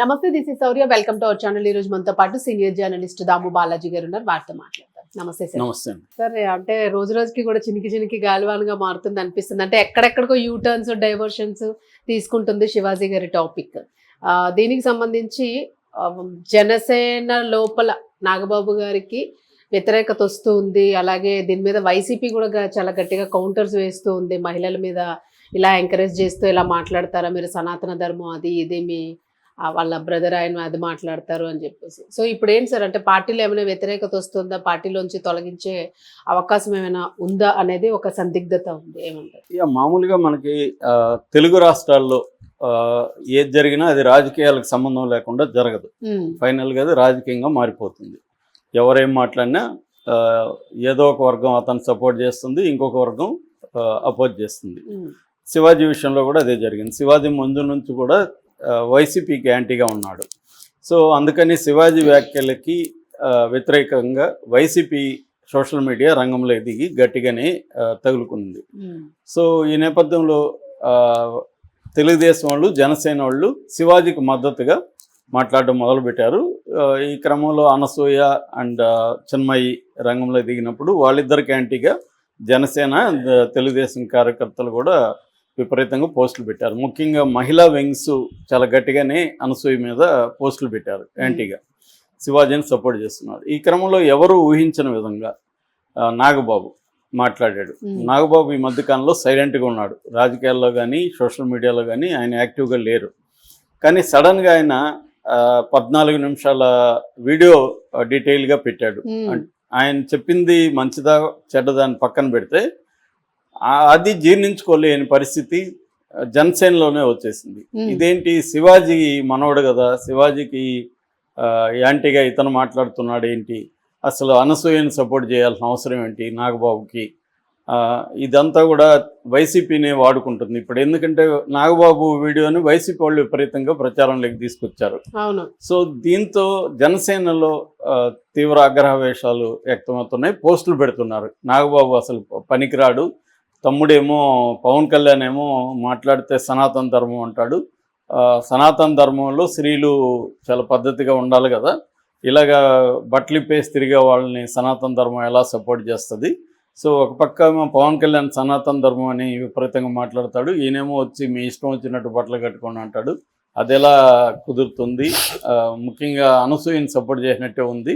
నమస్తే this is Sourya welcome to our channel ఈ రోజు మనతో పాటు సీనియర్ జర్నలిస్ట్ దాము బాలాజీ గారు ఉన్నారు. వారితో మాట్లాడతాం నమస్తే సార్. నమస్తే సార్ అంటే రోజు రోజుకి కూడా చినికి చినికి గాలివాన్గా మారుతుంది అనిపిస్తుంది. అంటే ఎక్కడెక్కడికో యూ టర్న్స్ డైవర్షన్స్ తీసుకుంటుంది శివాజీ గారి టాపిక్ దీనికి సంబంధించి జనసేన లోపల నాగబాబు గారికి వ్యతిరేకత వస్తూ ఉంది. అలాగే దీని మీద వైసీపీ కూడా చాలా గట్టిగా కౌంటర్స్ వేస్తూ ఉంది. మహిళల మీద ఇలా ఎంకరేజ్ చేస్తూ ఇలా మాట్లాడతారా? మీరు సనాతన ధర్మం అది ఇది మీ వాళ్ళ బ్రదర్ ఆయన అది మాట్లాడతారు అని చెప్పేసి. సో ఇప్పుడు ఏంటి సార్ అంటే పార్టీలో ఏమైనా వ్యతిరేకత వస్తుందా? పార్టీలోంచి తొలగించే అవకాశం ఏమైనా ఉందా అనేది ఒక సందిగ్ధత ఉంది. ఏమంటారు? ఇక మామూలుగా మనకి తెలుగు రాష్ట్రాల్లో ఏది జరిగినా అది రాజకీయాలకు సంబంధం లేకుండా జరగదు. ఫైనల్గా అది రాజకీయంగా మారిపోతుంది. ఎవరేం మాట్లాడినా ఏదో ఒక వర్గం అతను సపోర్ట్ చేస్తుంది ఇంకొక వర్గం అపోజ్ చేస్తుంది. శివాజీ విషయంలో కూడా అదే జరిగింది. శివాజీ ముందు నుంచి కూడా వైసీపీకి యాంటీగా ఉన్నాడు. సో అందుకని శివాజీ వ్యాఖ్యలకి వ్యతిరేకంగా వైసీపీ సోషల్ మీడియా రంగంలో దిగి గట్టిగానే తగులుకుంది. సో ఈ నేపథ్యంలో తెలుగుదేశం వాళ్ళు జనసేన వాళ్ళు శివాజీకి మద్దతుగా మాట్లాడడం మొదలుపెట్టారు. ఈ క్రమంలో అనసూయ అండ్ చిన్మయి రంగంలో దిగినప్పుడు వాళ్ళిద్దరికి యాంటీగా జనసేన తెలుగుదేశం కార్యకర్తలు కూడా విపరీతంగా పోస్టులు పెట్టారు. ముఖ్యంగా మహిళా వింగ్స్ చాలా గట్టిగానే అనసూయ మీద పోస్టులు పెట్టారు యాంటీగా. శివాజీని సపోర్ట్ చేస్తున్నారు. ఈ క్రమంలో ఎవరు ఊహించిన విధంగా నాగబాబు మాట్లాడాడు. నాగబాబు ఈ మధ్యకాలంలో సైలెంట్గా ఉన్నాడు. రాజకీయాల్లో కానీ సోషల్ మీడియాలో కానీ ఆయన యాక్టివ్గా లేరు. కానీ సడన్గా ఆయన పద్నాలుగు నిమిషాల వీడియో డీటెయిల్గా పెట్టాడు. ఆయన చెప్పింది మంచిదా చెడ్డదా అని పక్కన పెడితే అది జీర్ణించుకోలేని పరిస్థితి జనసేనలోనే వచ్చేసింది. ఇదేంటి శివాజీ మనవడు కదా శివాజీకి యాంటీగా ఇతను మాట్లాడుతున్నాడు ఏంటి? అసలు అనసూయని సపోర్ట్ చేయాల్సిన అవసరం ఏంటి నాగబాబుకి? ఇదంతా కూడా వైసీపీనే వాడుకుంటుంది. ఇప్పుడు ఎందుకంటే నాగబాబు వీడియోని వైసీపీ వాళ్ళు విపరీతంగా ప్రచారంలోకి తీసుకొచ్చారు. అవును. సో దీంతో జనసేనలో తీవ్ర ఆగ్రహవేశాలు వ్యక్తమవుతున్నాయి. పోస్టులు పెడుతున్నారు. నాగబాబు అసలు పనికిరాడు. తమ్ముడేమో పవన్ కళ్యాణ్ ఏమో మాట్లాడితే సనాతన ధర్మం అంటాడు. సనాతన ధర్మంలో స్త్రీలు చాలా పద్ధతిగా ఉండాలి కదా. ఇలాగా బట్టలు ఇప్పేసి తిరిగే వాళ్ళని సనాతన ధర్మం ఎలా సపోర్ట్ చేస్తుంది? సో ఒక పక్క పవన్ కళ్యాణ్ సనాతన ధర్మం అని విపరీతంగా మాట్లాడతాడు. ఈయనేమో వచ్చి మీ ఇష్టం వచ్చినట్టు బట్టలు కట్టుకొని అంటాడు. అది ఎలా కుదురుతుంది ముఖ్యంగా అనసూయని సపోర్ట్ చేసినట్టే ఉంది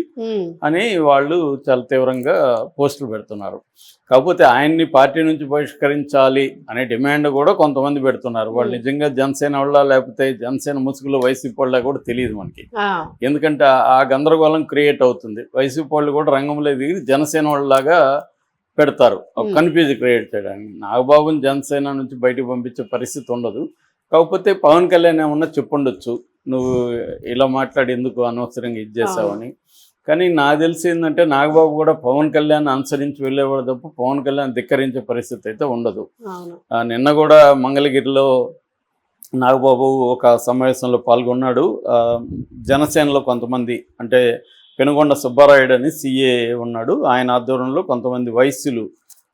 అని వాళ్ళు చాలా తీవ్రంగా పోస్టులు పెడుతున్నారు. కాకపోతే ఆయన్ని పార్టీ నుంచి బహిష్కరించాలి అనే డిమాండ్ కూడా కొంతమంది పెడుతున్నారు. వాళ్ళు. నిజంగా జనసేన వాళ్ళ లేకపోతే జనసేన ముసుగులో వైసీపీ వాళ్ళ కూడా తెలియదు మనకి. ఎందుకంటే ఆ గందరగోళం క్రియేట్ అవుతుంది. వైసీపీ వాళ్ళు కూడా రంగంలో దిగి జనసేన వాళ్ళలాగా పెడతారు. కన్ఫ్యూజ్ క్రియేట్ చేయడానికి. నాగబాబుని జనసేన నుంచి బయటకు పంపించే పరిస్థితి ఉండదు. కాకపోతే పవన్ కళ్యాణ్ ఏమన్నా చెప్పుండొచ్చు. నువ్వు ఇలా మాట్లాడి ఎందుకు అనవసరంగా ఇది చేసావని కానీ నాకు తెలిసి ఏంటంటే నాగబాబు కూడా పవన్ కళ్యాణ్ అనుసరించి వెళ్ళేవాడు తప్ప పవన్ కళ్యాణ్ ధిక్కరించే పరిస్థితి అయితే ఉండదు. నిన్న కూడా మంగళగిరిలో నాగబాబు ఒక సమావేశంలో పాల్గొన్నాడు. జనసేనలో కొంతమంది అంటే పెనుగొండ సుబ్బారాయుడు అని సీఏ ఉన్నాడు. ఆయన ఆధ్వర్యంలో కొంతమంది వైశ్యులు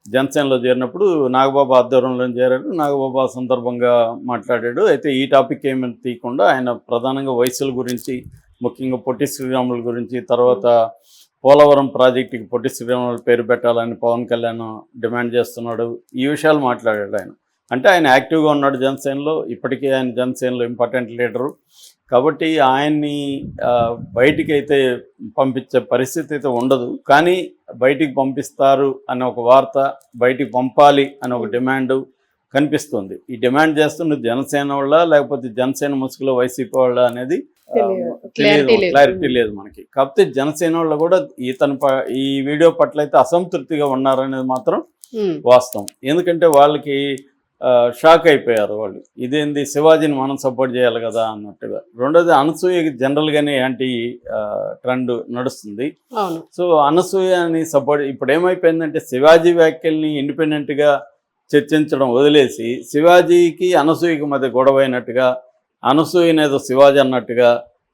జనసేనలో చేరినప్పుడు నాగబాబు ఆధ్వర్యంలో చేరాడు. నాగబాబు ఆ సందర్భంగా మాట్లాడాడు. అయితే ఈ టాపిక్ ఏమైనా తీయకుండా ఆయన ప్రధానంగా వయసుల గురించి ముఖ్యంగా పొట్టి శ్రీరాముల గురించి తర్వాత పోలవరం ప్రాజెక్టుకి పొట్టి శ్రీరాముల పేరు పెట్టాలని పవన్ కళ్యాణ్ డిమాండ్ చేస్తున్నాడు. ఈ విషయాలు మాట్లాడాడు ఆయన. అంటే ఆయన యాక్టివ్గా ఉన్నాడు జనసేనలో. ఇప్పటికీ ఆయన జనసేనలో ఇంపార్టెంట్ లీడరు. కాబట్టి ఆయన్ని బయటికి అయితే పంపించే పరిస్థితి అయితే ఉండదు. కానీ బయటికి పంపిస్తారు అనే ఒక వార్త బయటికి పంపాలి అనే ఒక డిమాండ్ కనిపిస్తుంది. ఈ డిమాండ్ చేస్తున్న జనసేన వాళ్ళ లేకపోతే జనసేన ముసుగులో వైసీపీ వాళ్ళ అనేది తెలియదు. క్లారిటీ లేదు. మనకి. కాకపోతే జనసేన వాళ్ళు కూడా ఇతని ఈ వీడియో పట్ల అయితే అసంతృప్తిగా ఉన్నారనేది మాత్రం వాస్తవం. ఎందుకంటే వాళ్ళకి షాక్ అయిపోయారు వాళ్ళు. ఇదేంది శివాజీని మనం సపోర్ట్ చేయాలి కదా అన్నట్టుగా. రెండోది అనసూయకి జనరల్గానే యాంటీ ట్రెండ్ నడుస్తుంది. సో అనసూయని సపోర్ట్ ఇప్పుడు ఏమైపోయిందంటే శివాజీ వ్యాఖ్యల్ని ఇండిపెండెంట్గా చర్చించడం వదిలేసి శివాజీకి అనసూయకి మధ్య గొడవ అయినట్టుగా అనసూయని ఏదో శివాజీ అన్నట్టుగా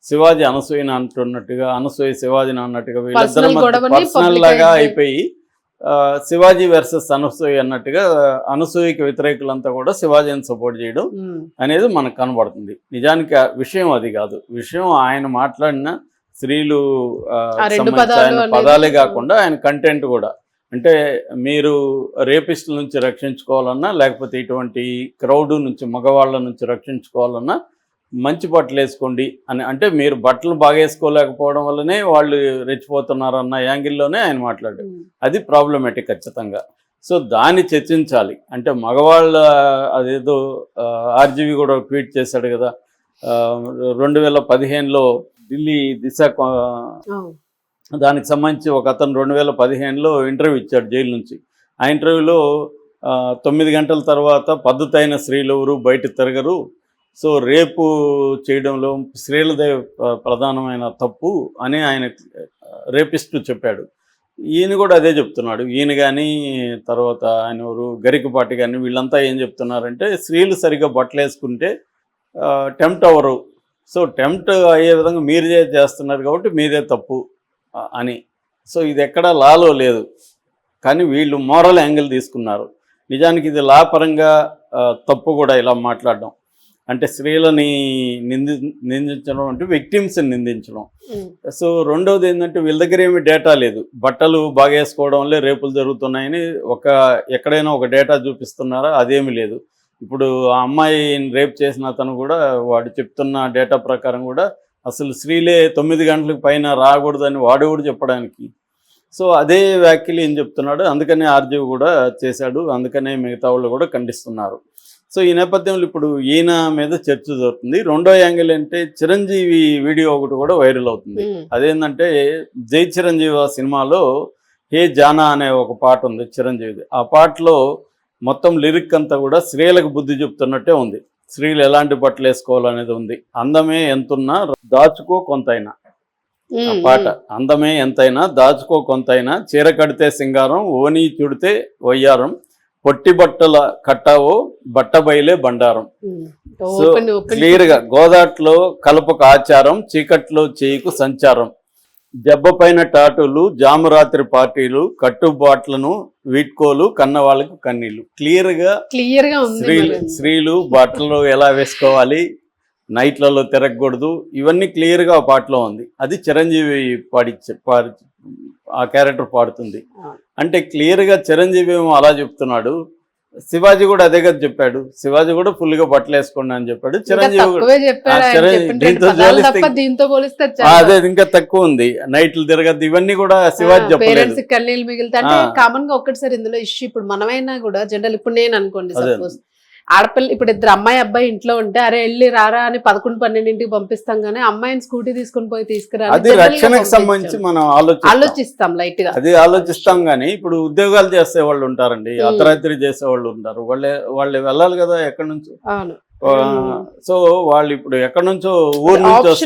శివాజీ అనసూయని అంటున్నట్టుగా అనసూయ శివాజీని అన్నట్టుగా వీళ్ళిద్దరి మధ్య పర్సనల్ లాగా అయిపోయి శివాజీ వర్సెస్ అనసూయ అన్నట్టుగా అనసూయకి వ్యతిరేకులంతా కూడా శివాజీని సపోర్ట్ చేయడం అనేది మనకు కనబడుతుంది. నిజానికి విషయం అది కాదు. విషయం ఆయన మాట్లాడిన స్త్రీలు పదాలే కాకుండా ఆయన కంటెంట్ కూడా. అంటే మీరు రేపిస్టుల నుంచి రక్షించుకోవాలన్నా లేకపోతే ఇటువంటి క్రౌడ్ నుంచి మగవాళ్ళ నుంచి రక్షించుకోవాలన్నా మంచి బట్టలు వేసుకోండి అని. అంటే మీరు బట్టలు బాగా వేసుకోలేకపోవడం వల్లనే వాళ్ళు రెచ్చిపోతున్నారన్న యాంగిల్లోనే ఆయన మాట్లాడారు అది ప్రాబ్లమేటిక్ ఖచ్చితంగా. సో దాన్ని చర్చించాలి. అంటే మగవాళ్ళ అదేదో ఆర్జీవి కూడా ట్వీట్ చేశాడు కదా. రెండు వేల పదిహేనులో ఢిల్లీ దిశ. దానికి సంబంధించి ఒక అతను రెండు వేల పదిహేనులో ఇంటర్వ్యూ ఇచ్చాడు జైలు నుంచి. ఆ ఇంటర్వ్యూలో తొమ్మిది గంటల తర్వాత పద్ధతైన స్త్రీలు ఎవరు బయట తిరగరు. సో రేపు చేయడంలో స్త్రీలదే ప్రధానమైన తప్పు అని ఆయన రేపిస్తూ చెప్పాడు. ఈయన కూడా అదే చెప్తున్నాడు. ఈయన కానీ తర్వాత ఆయన ఎవరు గరికపాటి కానీ వీళ్ళంతా ఏం చెప్తున్నారంటే స్త్రీలు సరిగ్గా బట్టలు వేసుకుంటే టెంప్ట్ అవ్వరు. సో టెంప్ట్ అయ్యే విధంగా మీరు చేస్తున్నారు కాబట్టి మీదే తప్పు అని. సో ఇది ఎక్కడా లాలో లేదు. కానీ వీళ్ళు మోరల్ యాంగిల్ తీసుకున్నారు. నిజానికి ఇది లా పరంగా తప్పు కూడా ఇలా మాట్లాడడం. అంటే స్త్రీలని నింది నిందించడం అంటే విక్టిమ్స్ని నిందించడం. సో రెండవది ఏంటంటే వీళ్ళ దగ్గర ఏమి డేటా లేదు. బట్టలు బాగా వేసుకోవడం వల్లే రేపులు జరుగుతున్నాయని ఒక ఎక్కడైనా ఒక డేటా చూపిస్తున్నారా? అదేమి లేదు. ఇప్పుడు ఆ అమ్మాయిని రేప్ చేసిన అతను కూడా వాడు చెప్తున్న డేటా ప్రకారం కూడా అసలు స్త్రీలే తొమ్మిది గంటలకు పైన రాకూడదని వాడు కూడా చెప్పడానికి. సో అదే వ్యాఖ్యలు ఏం చెప్తున్నాడు? అందుకనే ఆర్జీవి కూడా చేశాడు. అందుకనే మిగతా వాళ్ళు కూడా ఖండిస్తున్నారు. సో ఈ నేపథ్యంలో ఇప్పుడు ఈయన మీద చర్చ జరుగుతుంది. రెండో యాంగిల్ అంటే చిరంజీవి వీడియో ఒకటి కూడా వైరల్ అవుతుంది. అదేంటంటే జై చిరంజీవి సినిమాలో హే జానా అనే ఒక పాట ఉంది చిరంజీవిది. ఆ పాటలో మొత్తం లిరిక్ అంతా కూడా స్త్రీలకు బుద్ధి చెప్తున్నట్టే ఉంది. స్త్రీలు ఎలాంటి బట్టలు వేసుకోవాలనేది ఉంది. అందమే ఎంతున్నా దాచుకో కొంతైనా. ఆ పాట అందమే ఎంతైనా దాచుకో కొంతైనా. చీర కడితే సింగారం ఓని చుడితే వయ్యారం. పొట్టి బట్టల కట్టావో బట్ట బయలే బండారం. సో క్లియర్గా గోదాట్లో కలపక ఆచారం చీకట్లో చేయికు సంచారం. దెబ్బ పైన టాటులు జామురాత్రి పార్టీలు కట్టుబాట్లను వీడ్కోలు కన్న వాళ్ళకు కన్నీళ్ళు క్లియర్గా క్లియర్గా స్త్రీలు. స్త్రీలు బట్టలు ఎలా వేసుకోవాలి? నైట్లలో తిరగకూడదు. ఇవన్నీ క్లియర్గా ఆ పాటలో ఉంది. అది చిరంజీవి పాడి పాడి ఆ క్యారెక్టర్ పాడుతుంది. అంటే క్లియర్గా చిరంజీవి ఏమో అలా చెప్తున్నాడు. శివాజీ కూడా అదే కదా చెప్పాడు. శివాజీ కూడా ఫుల్గా బట్టలు వేసుకోండి అని చెప్పాడు. చిరంజీవి దీంతో పోలిస్తే- అదే ఇంకా తక్కువ ఉంది. నైట్లు తిరగద్దు. ఇవన్నీ కూడా శివాజీ చెప్పలేదు. కన్నీళ్ళు మిగిలితే అంటే. కామన్గా ఒక్కటిసారి ఇందులో ఇష్యూ. ఇప్పుడు మనమైనా కూడా జనరల్ ఇప్పుడు నేను అనుకోండి. సపోజ్ ఆడపిల్ల ఇప్పుడు ఇద్దరు అమ్మాయి అబ్బాయి ఇంట్లో ఉంటే అరే వెళ్ళి రారా అని పదకొండు పన్నెండింటికి పంపిస్తాం గానీ అమ్మాయిని స్కూటీ తీసుకుని పోయి తీసుకురా అది రక్షణకు. సంబంధించి మనం ఆలోచిస్తాం. ఆలోచిస్తాం లైట్గా అది ఆలోచిస్తాం కానీ ఇప్పుడు ఉద్యోగాలు చేసే వాళ్ళు ఉంటారండి. అర్ధరాత్రి చేసే వాళ్ళు ఉంటారు. వాళ్ళే వాళ్ళు వెళ్ళాలి కదా ఎక్కడి నుంచో? అవును. సో వాళ్ళు ఇప్పుడు ఎక్కడి నుంచో ఊరు నుంచి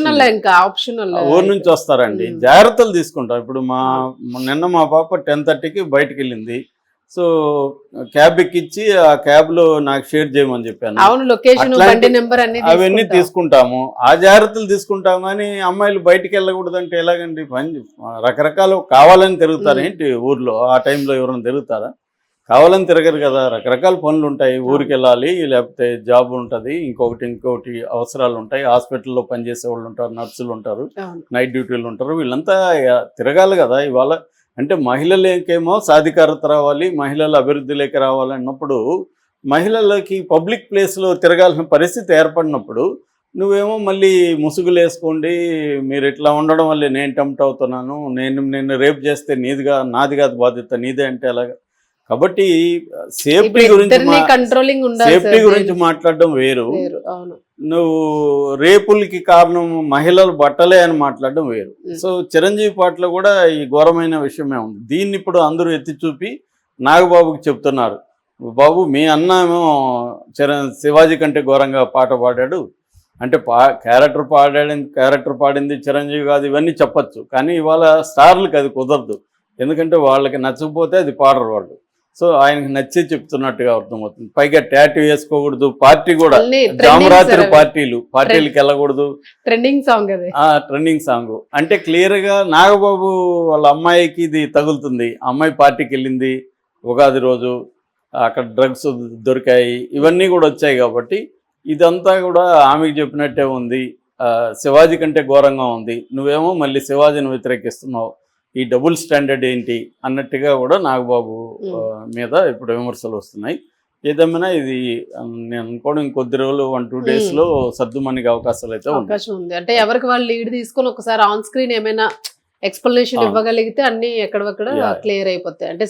ఊరు నుంచి వస్తారండి. జాగ్రత్తలు తీసుకుంటాం. ఇప్పుడు మా నిన్న మా పాప టెన్ థర్టీకి బయటికి వెళ్ళింది. సో క్యాబ్ ఎక్కిచ్చి ఆ క్యాబ్లో నాకు షేర్ చేయమని చెప్పాను. అవును లొకేషన్ అట్లాంటి- బండి నెంబర్ అన్ని అవన్నీ తీసుకుంటాం. తీసుకుంటాము. ఆ జాగ్రత్తలు తీసుకుంటాం కానీ అమ్మాయిలు బయటికి వెళ్ళకూడదు అంటే ఎలాగండి? పని రకరకాలు కావాలని తిరుగుతారు. ఏంటి ఊర్లో? ఆ టైంలో ఎవరైనా తిరుగుతారా? కావాలని తిరగరు కదా. రకరకాల పనులు ఉంటాయి. ఊరికి వెళ్ళాలి లేకపోతే జాబ్ ఉంటుంది ఇంకొకటి ఇంకొకటి అవసరాలు ఉంటాయి. హాస్పిటల్లో పనిచేసే వాళ్ళు ఉంటారు నర్సులు ఉంటారు. నైట్ డ్యూటీలు ఉంటారు. వీళ్ళంతా తిరగాలి కదా. ఇవాళ అంటే మహిళలకేమో సాధికారత రావాలి మహిళల అభివృద్ధిలోకి రావాలి అన్నప్పుడు మహిళలకి పబ్లిక్ ప్లేస్లో తిరగాల్సిన పరిస్థితి ఏర్పడినప్పుడు నువ్వేమో మళ్ళీ ముసుగులు వేసుకోండి మీరు ఇట్లా ఉండడం వల్ల నేను టెంప్ట్ అవుతున్నాను నేను నిన్ను రేపు చేస్తే నీదిగా నాది కాదు బాధ్యత నీదే అంటే అలాగా. కాబట్టి సేఫ్టీ గురించి కంట్రోలింగ్ సేఫ్టీ గురించి మాట్లాడడం వేరు. నువ్వు రేపులకి కారణం మహిళలు బట్టలే అని మాట్లాడడం వేరు. సో చిరంజీవి పాటలో కూడా ఈ ఘోరమైన విషయమే ఉంది. దీన్ని ఇప్పుడు అందరూ ఎత్తి చూపి నాగబాబుకి చెప్తున్నారు. బాబు మీ అన్న ఏమో చిర శివాజీ కంటే ఘోరంగా పాట పాడాడు. అంటే పా క్యారెక్టర్ పాడాడు క్యారెక్టర్ పాడింది చిరంజీవి కాదు ఇవన్నీ చెప్పొచ్చు. కానీ ఇవాళ స్టార్లకు అది కుదరదు. ఎందుకంటే వాళ్ళకి నచ్చకపోతే అది పాడరు వాళ్ళు. సో ఆయనకి నచ్చే చెప్తున్నట్టుగా అర్థమవుతుంది. పైగా టాటూ వేసుకోకూడదు పార్టీ కూడా. జామరాత్రి పార్టీలు పార్టీలకు వెళ్ళకూడదు. ట్రెండింగ్ సాంగ్ ట్రెండింగ్ సాంగ్ అంటే క్లియర్గా నాగబాబు వాళ్ళ అమ్మాయికి ఇది తగులుతుంది. అమ్మాయి పార్టీకి వెళ్ళింది ఉగాది రోజు అక్కడ డ్రగ్స్ దొరికాయి ఇవన్నీ కూడా వచ్చాయి కాబట్టి ఇదంతా కూడా ఆమెకి చెప్పినట్టే ఉంది. శివాజీ కంటే ఘోరంగా ఉంది. నువ్వేమో మళ్ళీ శివాజీని వ్యతిరేకిస్తున్నావు. ఈ డబుల్ స్టాండర్డ్ ఏంటి అన్నట్టుగా కూడా నాగబాబు మీద ఇప్పుడు విమర్శలు వస్తున్నాయి. ఏదేమైనా ఇది నేను అనుకోవడం ఇంకొద్ది రోజులు వన్ టూ డేస్లో సర్దుమణికి అవకాశాలు అయితే అవకాశం ఉంది. అంటే ఎవరికి వాళ్ళు లీడ్ తీసుకొని ఒకసారి ఆన్ స్క్రీన్ ఏమైనా ఎక్స్ప్లెనేషన్. ఇవ్వగలిగితే అన్ని ఎక్కడక్కడ Yeah. క్లియర్ అయిపోతాయి. అంటే